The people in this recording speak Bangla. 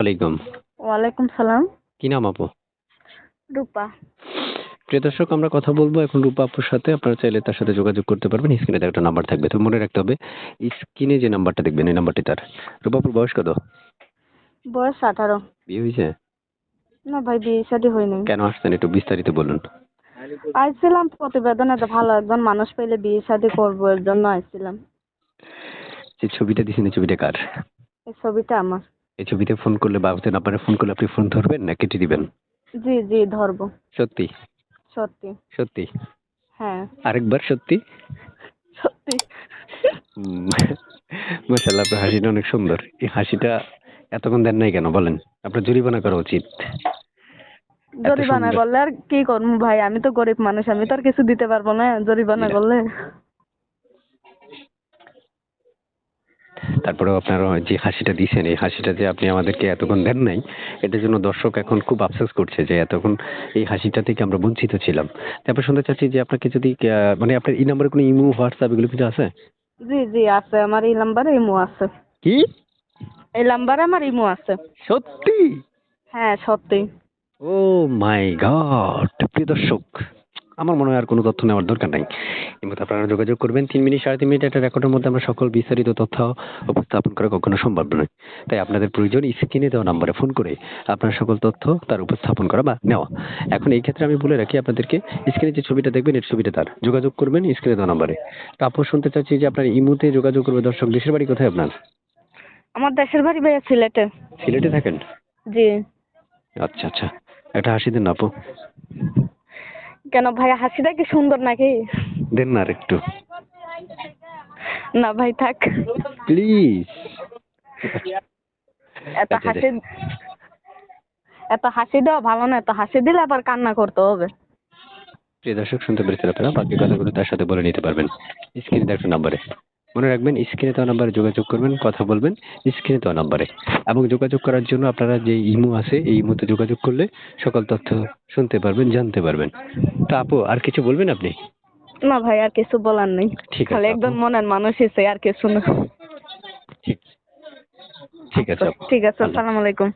আলাইকুম। ওয়ালাইকুম সালাম। কি নাম আপু? রূপা। প্রিয় দর্শক আমরা কথা বলব এখন রূপা আপুর সাথে। আপনারা চাইলে তার সাথে যোগাযোগ করতে পারবেন। স্ক্রিনে একটা নাম্বার থাকবে তো মনে রাখতে হবে স্ক্রিনে যে নাম্বারটা দেখবেন এই নাম্বারটি তার। রূপা আপুর বয়স কত? বয়স আঠারো। বিয়ে হয়েছে? না ভাই বিয়ে শাদী হয়নি। কেন আসছেন একটু বিস্তারিত বলুন। আইছিলাম প্রতিবেদনে ভালো একজন মানুষ পেলে বিয়ে শাদী করব এর জন্য আইছিলাম। যে ছবিটা দিয়েছেন এই ছবিটা কার? এই ছবিটা আমার। এই ছবিতে ফোন করলে বা হচ্ছে নাম্বারে ফোন করলে আপনি ফোন ধরবেন না কেটে দিবেন? জি জি ধরবো। সত্যি? সত্যি। সত্যি? হ্যাঁ। আরেকবার সত্যি? সত্যি। মাসাল্লাহ আপনার হাসিটা অনেক সুন্দর। এই হাসিটা এতক্ষণ দেন নাই কেন? বলেন আপনার জরিমানা করা উচিত। জরিমানা। করলে আর কি করব ভাই? আমি তো গরিব মানুষ আমি তো আর কিছু দিতে পারব না। জরিমানা। করলে তারপরেও আপনার যে হাসিটা দিয়েছেন এই হাসিটা যে আপনি আমাদেরকে এতক্ষণ দেন নাই এটার জন্য দর্শক এখন খুব আফসোস করছে যে এতক্ষণ এই হাসিটা থেকে আমরা বঞ্চিত ছিলাম। তারপর শুনতে চাচ্ছি যে আপনাকে যদি মানে আপনার এই নাম্বারে কোনো ইমো হোয়াটসঅ্যাপ এগুলো কিছু আছে? জি জি আছে আমার এই নাম্বারে ইমো আছে। কি? এই নাম্বারে আমার ইমো আছে। সত্যি? হ্যাঁ সত্যি। ও মাই গড প্রিয় দর্শক। আমার মনে হয় আর কোনো তথ্য নেওয়ার দরকার নাই। এই মতো আপনারা যোগাযোগ করবেন। তিন মিনিট সাড়ে তিন মিনিট একটা রেকর্ডের মধ্যে আমরা সকল বিস্তারিত তথ্য উপস্থাপন করা কখনো সম্ভব নয়। তাই আপনাদের প্রয়োজন স্ক্রিনে দেওয়া নাম্বারে ফোন করে আপনার সকল তথ্য তার উপস্থাপন করা বা নেওয়া। এখন এই ক্ষেত্রে আমি বলে রাখি আপনাদেরকে স্ক্রিনে যে ছবিটা দেখবেন এর ছবিটা তার। যোগাযোগ করবেন স্ক্রিনে দেওয়া নাম্বারে। তারপর শুনতে চাচ্ছি যে আপনার ইমুতে যোগাযোগ করবে দর্শক দেশের বাড়ি কোথায় আপনার? আমার দেশের বাড়ি ভাইয়া সিলেটে। সিলেটে থাকেন? জি। আচ্ছা আচ্ছা। একটা হাসি দেন আপু। কেন ভাইয়া হাসিটা কি সুন্দর নাকি? দেন না একটু না ভাই থাক। প্লিজ। এত আচ্ছা, হাসি এত হাসি দেওয়া ভালো না এত হাসি দিলে আবার কান্না করতে হবে। প্রিয় দর্শক শুনতে পেরেছেন আপনারা? বাকি কথাগুলো তার সাথে বলে নিতে পারবেন। স্ক্রিনে একটা নাম্বারে। মনে রাখবেন স্ক্রিনে দেওয়া নাম্বারে যোগাযোগ করবেন কথা বলবেন স্ক্রিনে দেওয়া নাম্বারে এবং যোগাযোগ করার জন্য আপনারা যে ইমো আছে এই ইমোতে যোগাযোগ করলে সকল তথ্য শুনতে পারবেন জানতে পারবেন। তো আপু আর কিছু বলবেন আপনি? না ভাই আর কিছু বলার নেই। ঠিক আছে। একজন মনের মানুষ এসে আর কিছু না। ঠিক ঠিক আছে ঠিক আছে আসসালামু আলাইকুম।